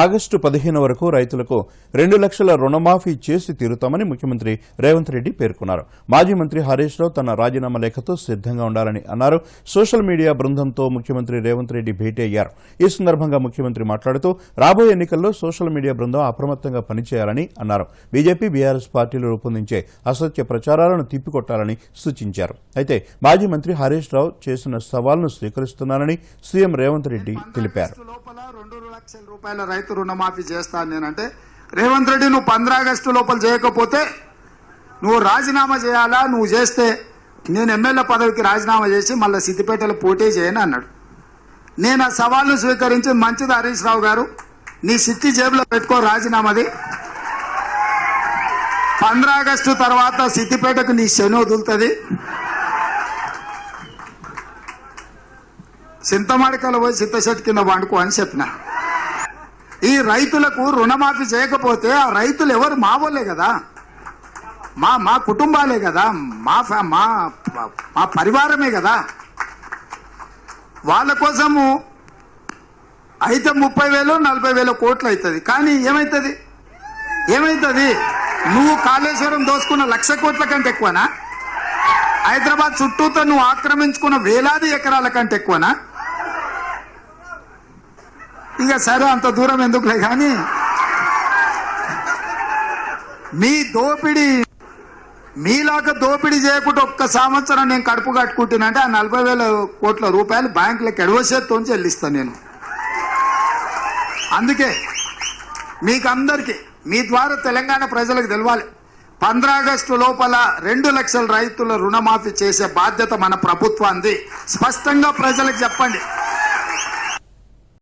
August పదిహేను వరకు రైతులకు రెండు లక్షల రుణమాఫీ చేసి తీరుతామని ముఖ్యమంత్రి రేవంత్ రెడ్డి పేర్కొన్నారు. మాజీ మంత్రి హరీష్ రావు తన రాజీనామా లేఖతో సిద్ధంగా ఉండాలని అన్నారు. సోషల్ మీడియా బృందంతో ముఖ్యమంత్రి రేవంత్ రెడ్డి భేటీ అయ్యారు. ఈ సందర్భంగా ముఖ్యమంత్రి మాట్లాడుతూ రాబోయే ఎన్నికల్లో సోషల్ మీడియా బృందం అప్రమత్తంగా పనిచేయాలని అన్నారు. బీజేపీ బీఆర్ఎస్ పార్టీలు రూపొందించే అసత్య ప్రచారాలను తిప్పికొట్టాలని సూచించారు. అయితే మాజీ మంత్రి హరీష్ రావు చేసిన సవాల్ను స్వీకరిస్తున్నారని సీఎం రేవంత్ రెడ్డి తెలిపారు. రైతు రుణమాఫీ చేస్తాను నేనంటే రేవంత్ రెడ్డి నువ్వు పంద్రా ఆగస్టు లోపల చేయకపోతే నువ్వు రాజీనామా చేయాలా? నువ్వు చేస్తే నేను ఎమ్మెల్యే పదవికి రాజీనామా చేసి మళ్ళీ సిద్దిపేటలో పోటీ చేయను అన్నాడు. నేను ఆ సవాల్ను స్వీకరించి మంచిది హరీష్ రావు గారు నీ సిట్టి జేబులో పెట్టుకో రాజీనామాది. పంద్రా ఆగస్టు తర్వాత సిద్దిపేటకు నీ శని వదులుతుంది. చింతమాడికలు పోయి చింతచెట్టు కింద వండుకో అని చెప్పిన. ఈ రైతులకు రుణమాఫీ చేయకపోతే ఆ రైతులు ఎవరు? మా వాళ్ళే కదా. మా మా కుటుంబాలే కదా. మా ఫ్యా- మా మా పరివారమే కదా. వాళ్ళ కోసము అయితే ముప్పై వేలు నలభై వేల కోట్లు అవుతుంది. కానీ ఏమవుతుంది ఏమవుతుంది నువ్వు కాళేశ్వరం దోసుకున్న లక్ష కోట్ల కంటే ఎక్కువనా? హైదరాబాద్ చుట్టూతో నువ్వు ఆక్రమించుకున్న వేలాది ఎకరాల కంటే ఎక్కువనా? ఇక సరే అంత దూరం ఎందుకులే కానీ మీ దోపిడీ మీలాగా దోపిడీ చేయకుండా ఒక్క సంవత్సరం నేను కడుపు కట్టుకుంటున్నానంటే ఆ నలభై వేల కోట్ల రూపాయలు బ్యాంకులకు ఎడవసేత్తో చెల్లిస్తాను నేను. అందుకే మీకు అందరికీ మీ ద్వారా తెలంగాణ ప్రజలకు తెలవాలి. ఆగస్టు లోపల రెండు లక్షల రైతుల రుణమాఫీ చేసే బాధ్యత మన ప్రభుత్వాన్ని స్పష్టంగా ప్రజలకు చెప్పండి.